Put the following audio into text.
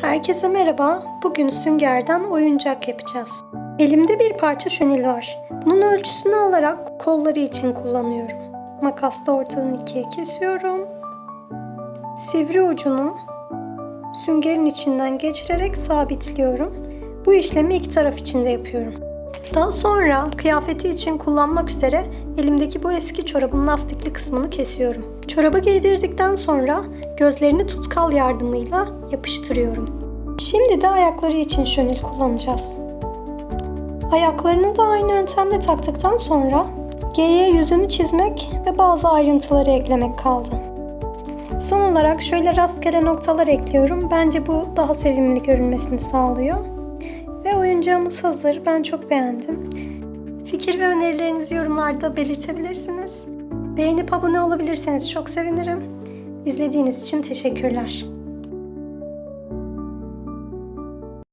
Herkese merhaba. Bugün süngerden oyuncak yapacağız. Elimde bir parça şönil var. Bunun ölçüsünü alarak kolları için kullanıyorum. Makasla ortadan ikiye kesiyorum. Sivri ucunu süngerin içinden geçirerek sabitliyorum. Bu işlemi iki taraf için de yapıyorum. Daha sonra kıyafeti için kullanmak üzere elimdeki bu eski çorabın lastikli kısmını kesiyorum. Çorabı giydirdikten sonra gözlerini tutkal yardımıyla yapıştırıyorum. Şimdi de ayakları için şönil kullanacağız. Ayaklarını da aynı yöntemle taktıktan sonra geriye yüzünü çizmek ve bazı ayrıntıları eklemek kaldı. Son olarak şöyle rastgele noktalar ekliyorum. Bence bu daha sevimli görünmesini sağlıyor. Ve oyuncağımız hazır. Ben çok beğendim. Fikir ve önerilerinizi yorumlarda belirtebilirsiniz. Beğenip abone olabilirseniz çok sevinirim. İzlediğiniz için teşekkürler.